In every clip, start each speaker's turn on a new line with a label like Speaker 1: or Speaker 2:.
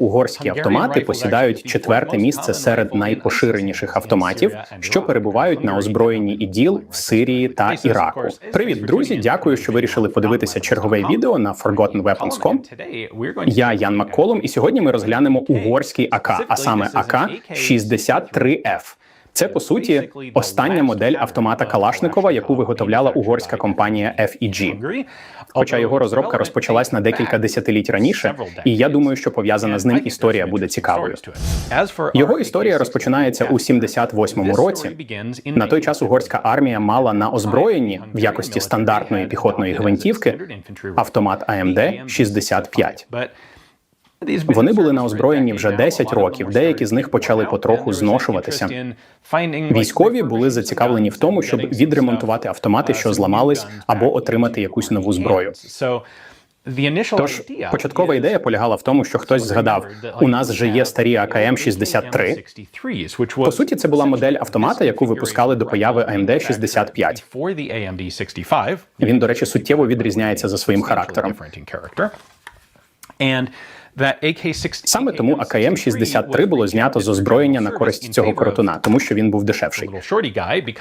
Speaker 1: Угорські автомати посідають четверте місце серед найпоширеніших автоматів, що перебувають на озброєнні іділ в Сирії та Іраку. Привіт, друзі! Дякую, що вирішили подивитися чергове відео на ForgottenWeapons.com. Я Ян Макколом, і сьогодні ми розглянемо угорський АК, а саме АК 63F. Це по суті остання модель автомата Калашникова, яку виготовляла угорська компанія FEG. Хоча його розробка розпочалась на декілька десятиліть раніше, і я думаю, що пов'язана з ним історія буде цікавою. Його історія розпочинається у 78-му році. На той час угорська армія мала на озброєнні в якості стандартної піхотної гвинтівки автомат АМД 65. Вони були на озброєнні вже 10 років. Деякі з них почали потроху зношуватися. Військові були зацікавлені в тому, щоб відремонтувати автомати, що зламались, або отримати якусь нову зброю. Тож початкова ідея полягала в тому, що хтось згадав: у нас же є старі АКМ 63 По суті, це була модель автомата, яку випускали до появи AMD 65 Він, до речі, суттєво відрізняється за своїм характером. Саме тому АКМ 63 було знято з озброєння на користь цього коротуна, тому що він був дешевший.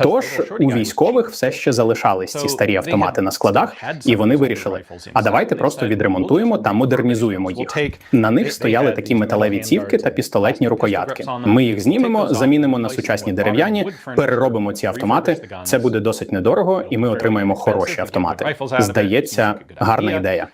Speaker 1: Тож у військових все ще залишались ці старі автомати на складах, і вони вирішили: а давайте просто відремонтуємо та модернізуємо їх. На них стояли такі металеві цівки та пістолетні рукоятки. Ми їх знімемо, замінимо на сучасні дерев'яні, переробимо ці автомати. Це буде досить недорого, і ми отримаємо хороші автомати. Здається, гарна ідея.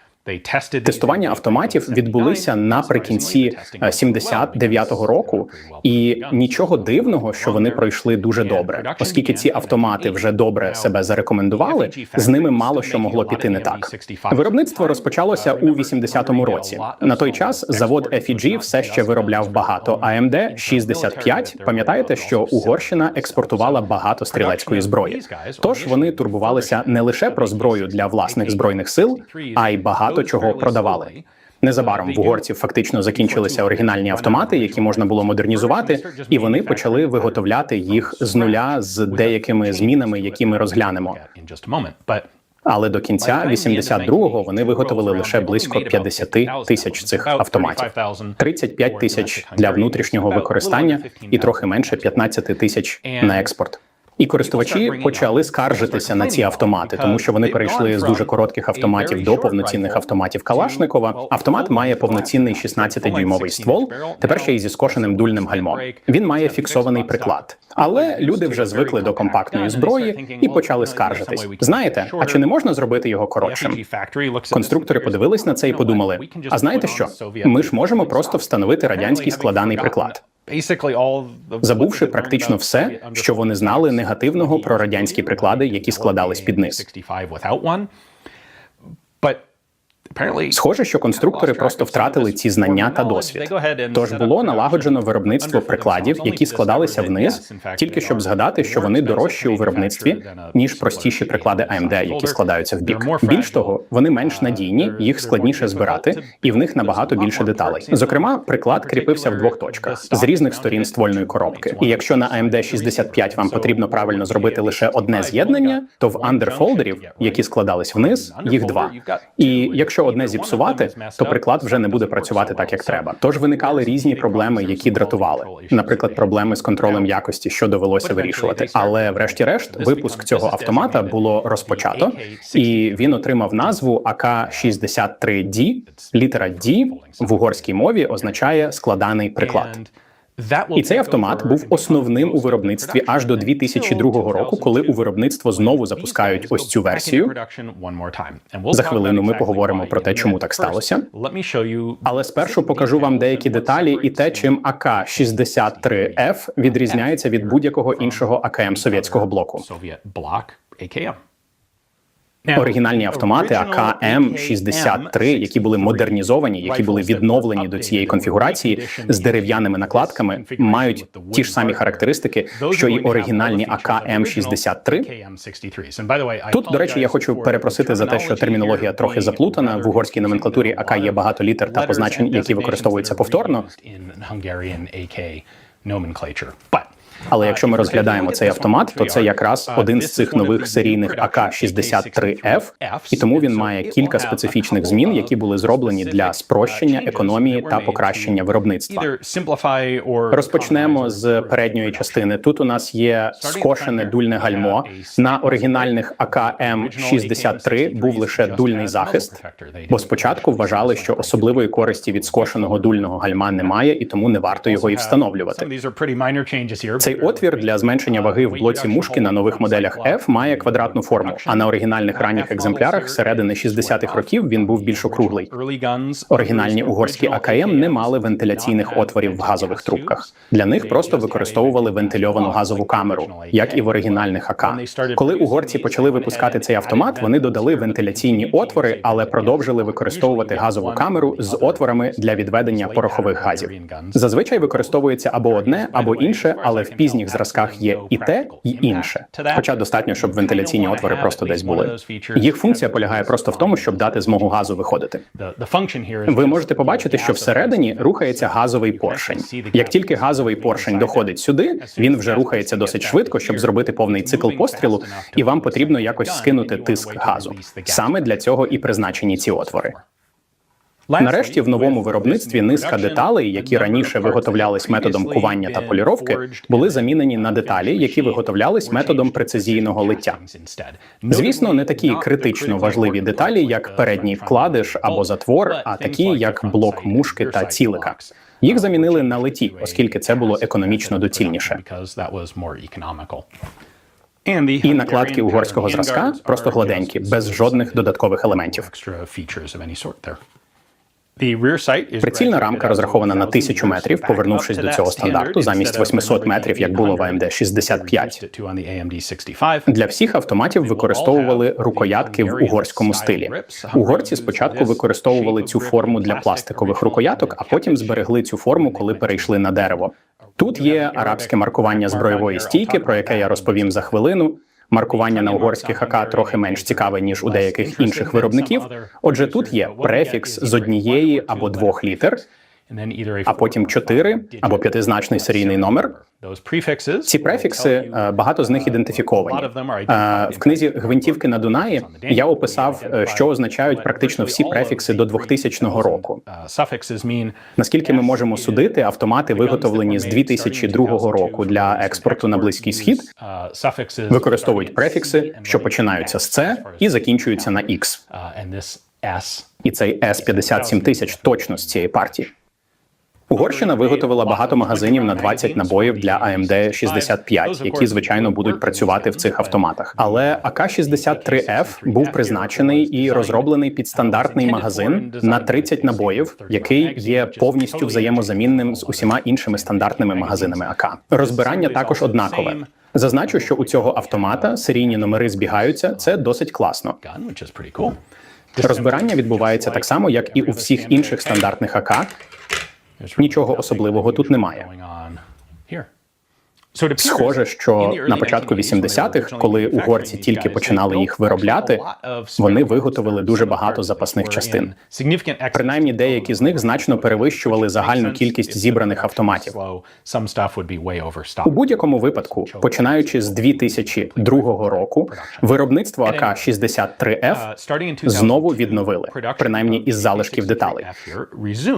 Speaker 1: Тестування автоматів відбулися наприкінці 79-го року, і нічого дивного, що вони пройшли дуже добре, оскільки ці автомати вже добре себе зарекомендували. З ними мало що могло піти не так. Виробництво розпочалося у 80-му році. На той час завод FEG все ще виробляв багато AMD 65 Пам'ятаєте, що Угорщина експортувала багато стрілецької зброї. Тож вони турбувалися не лише про зброю для власних збройних сил, а й багато багато чого продавали. Незабаром в угорців фактично закінчилися оригінальні автомати, які можна було модернізувати, і вони почали виготовляти їх з нуля з деякими змінами, які ми розглянемо. Але до кінця 82-го вони виготовили лише близько 50 тисяч цих автоматів. 35 тисяч для внутрішнього використання і трохи менше 15 тисяч на експорт. І користувачі почали скаржитися на ці автомати, тому що вони перейшли з дуже коротких автоматів до повноцінних автоматів Калашникова. Автомат має повноцінний 16-дюймовий ствол. Тепер ще й зі скошеним дульним гальмом. Він має фіксований приклад. Але люди вже звикли до компактної зброї і почали скаржитись. Знаєте, а чи не можна зробити його коротшим? Конструктори подивились на це і подумали: а знаєте що? Ми ж можемо просто встановити радянський складаний приклад. Забувши практично все, що вони знали негативного про радянські приклади, які складались під низ. Схоже, що конструктори просто втратили ці знання та досвід. Тож було налагоджено виробництво прикладів, які складалися вниз, тільки щоб згадати, що вони дорожчі у виробництві ніж простіші приклади AMD, які складаються в бік. Більш того, вони менш надійні, їх складніше збирати, і в них набагато більше деталей. Зокрема, приклад кріпився в двох точках з різних сторін ствольної коробки. І якщо на AMD 65 вам потрібно правильно зробити лише одне з'єднання, то в андерфолдерів, які складались вниз, їх два. І якщо одне зіпсувати, то приклад вже не буде працювати так, як треба. Тож виникали різні проблеми, які дратували. Наприклад, проблеми з контролем якості, що довелося вирішувати. Але, врешті-решт, випуск цього автомата було розпочато, і він отримав назву АК-63D. Літера D в угорській мові означає складаний приклад. І цей автомат був основним у виробництві аж до 2002 року, коли у виробництво знову запускають ось цю версію. За хвилину ми поговоримо про те, чому так сталося. Але спершу покажу вам деякі деталі і те, чим АК-63F відрізняється від будь-якого іншого АКМ совєтського блоку. Оригінальні автомати АК М63, які були модернізовані, які були відновлені до цієї конфігурації з дерев'яними накладками, мають ті ж самі характеристики, що і оригінальні АК М63. Тут, до речі, я хочу перепросити за те, що термінологія трохи заплутана. В угорській номенклатурі АК є багато літер та позначень, які використовуються повторно. Але якщо ми розглядаємо цей автомат, то це якраз один з цих нових серійних АК-63F, і тому він має кілька специфічних змін, які були зроблені для спрощення економії та покращення виробництва. Розпочнемо з передньої частини. Тут у нас є скошене дульне гальмо. На оригінальних АКМ 63 був лише дульний захист, бо спочатку вважали, що особливої користі від скошеного дульного гальма немає, і тому не варто його і встановлювати. Цей отвір для зменшення ваги в блоці мушки на нових моделях F має квадратну форму, а на оригінальних ранніх екземплярах середини 60-х років він був більш округлий. Оригінальні угорські АКМ не мали вентиляційних отворів в газових трубках. Для них просто використовували вентильовану газову камеру, як і в оригінальних АК. Коли угорці почали випускати цей автомат, вони додали вентиляційні отвори, але продовжили використовувати газову камеру з отворами для відведення порохових газів. Зазвичай використовується або одне, або інше, але в пізніх зразках є і те, і інше. Хоча достатньо, щоб вентиляційні отвори просто десь були. Їх функція полягає просто в тому, щоб дати змогу газу виходити. Ви можете побачити, що всередині рухається газовий поршень. Як тільки газовий поршень доходить сюди, він вже рухається досить швидко, щоб зробити повний цикл пострілу, і вам потрібно якось скинути тиск газу. Саме для цього і призначені ці отвори. Нарешті в новому виробництві низка деталей, які раніше виготовлялись методом кування та поліровки, були замінені на деталі, які виготовлялись методом прецизійного лиття. Звісно, не такі критично важливі деталі, як передній вкладиш або затвор, а такі як блок мушки та цілика. Їх замінили на литі, оскільки це було економічно доцільніше. І накладки угорського зразка просто гладенькі, без жодних додаткових елементів. Прицільна рамка розрахована на тисячу метрів, повернувшись до цього стандарту замість 800 метрів, як було в AMD 65. Для всіх автоматів використовували рукоятки в угорському стилі. Угорці спочатку використовували цю форму для пластикових рукояток, а потім зберегли цю форму, коли перейшли на дерево. Тут є арабське маркування збройової стійки, про яке я розповім за хвилину. Маркування на угорських АК трохи менш цікаве ніж у деяких інших виробників. Отже, тут є префікс з однієї або двох літер, а потім чотири або п'ятизначний серійний номер. Ці префікси е, багато з них ідентифіковані. Е, В книзі Гвинтівки на Дунаї я описав, е, що означають практично всі префікси до 2000 року. Наскільки ми можемо судити, автомати виготовлені з 2002 року для експорту на близький схід. використовують префікси, що починаються з C і закінчуються на X. І цей S 57 тисяч точно з цієї партії. Угорщина виготовила багато магазинів на 20 набоїв для AMD 65, які звичайно будуть працювати в цих автоматах. Але АК-63F був призначений і розроблений під стандартний магазин на 30 набоїв, який є повністю взаємозамінним з усіма іншими стандартними магазинами АК. Розбирання також однакове. Зазначу, що у цього автомата серійні номери збігаються. Це досить класно. Розбирання відбувається так само, як і у всіх інших стандартних АК. Нічого особливого тут немає. Схоже, що на початку 80-х, коли угорці тільки починали їх виробляти, вони виготовили дуже багато запасних частин. Принаймні, деякі з них значно перевищували загальну кількість зібраних автоматів. У будь-якому випадку, починаючи з 2002 року, виробництво АК-63F знову відновили, принаймні із залишків деталей.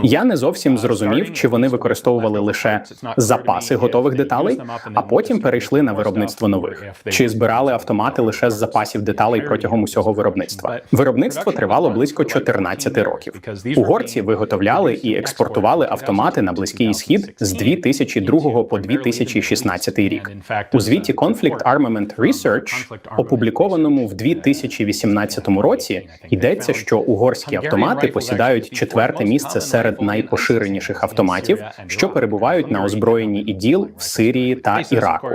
Speaker 1: Я не зовсім зрозумів, чи вони використовували лише запаси готових деталей, а потім перейшли на виробництво нових. Чи збирали автомати лише з запасів деталей протягом усього виробництва? Виробництво тривало близько 14 років. Угорці виготовляли і експортували автомати на близький схід з 2002 по 2016 рік. У звіті Conflict Armament Research, опублікованому в 2018 році, йдеться, що угорські автомати посідають четверте місце серед найпоширеніших автоматів, що перебувають на озброєнні іділ в Сирії та Іраку.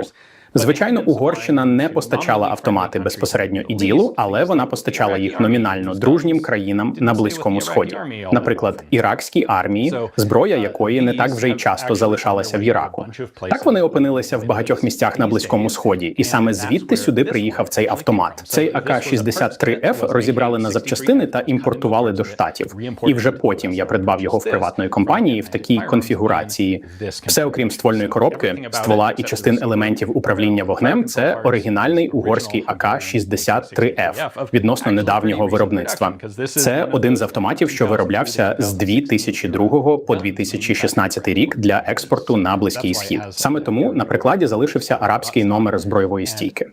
Speaker 1: Звичайно, Угорщина не постачала автомати безпосередньо іділу, але вона постачала їх номінально дружнім країнам на близькому сході, наприклад, іракській армії, зброя якої не так вже й часто залишалася в Іраку. Так вони опинилися в багатьох місцях на близькому сході, і саме звідти сюди приїхав цей автомат. Цей АК-63Ф розібрали на запчастини та імпортували до штатів. І вже потім я придбав його в приватної компанії в такій конфігурації. Все окрім ствольної коробки, ствола і частин елементів управління вогнем. Це оригінальний угорський АК-63Ф відносно недавнього виробництва. Це один з автоматів, що вироблявся з 2002 по 2016 рік для експорту на близький схід. Саме тому на прикладі залишився арабський номер збройової стійки.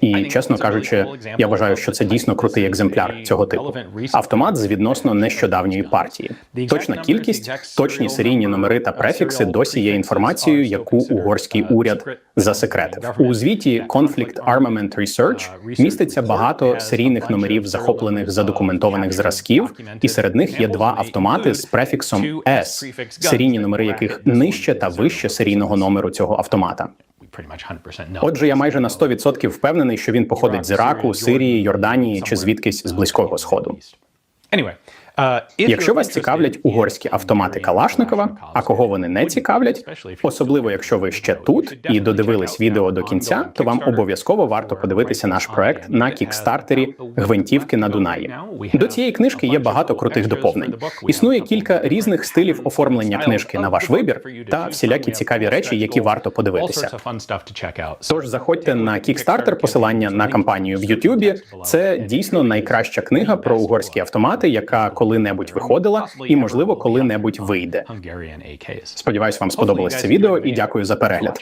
Speaker 1: І чесно кажучи, я вважаю, що це дійсно крутий екземпляр цього типу. Автомат з відносно нещодавньої партії. Точна кількість, точні серійні номери та префікси досі є інформацією, яку угорський уряд засекретив. У звіті Conflict Armament Research міститься багато серійних номерів захоплених задокументованих зразків, і серед них є два автомати з префіксом S, серійні номери яких нижче та вище серійного номеру цього автомата. Отже, я майже на 100% впевнений, що він походить з Іраку, Сирії, Йорданії чи звідкись з близького сходу. Якщо вас цікавлять угорські автомати Калашникова, а кого вони не цікавлять, особливо якщо ви ще тут і додивились відео до кінця, то вам обов'язково варто подивитися наш проект на кікстартері Гвинтівки на Дунаї. До цієї книжки є багато крутих доповнень. Існує кілька різних стилів оформлення книжки на ваш вибір та всілякі цікаві речі, які варто подивитися. Тож заходьте на Kickstarter, посилання на кампанію в Ютубі. Це дійсно найкраща книга про угорські автомати, яка коли-небудь виходила, і можливо коли-небудь вийде. Сподіваюсь, вам сподобалось це відео, і дякую за перегляд.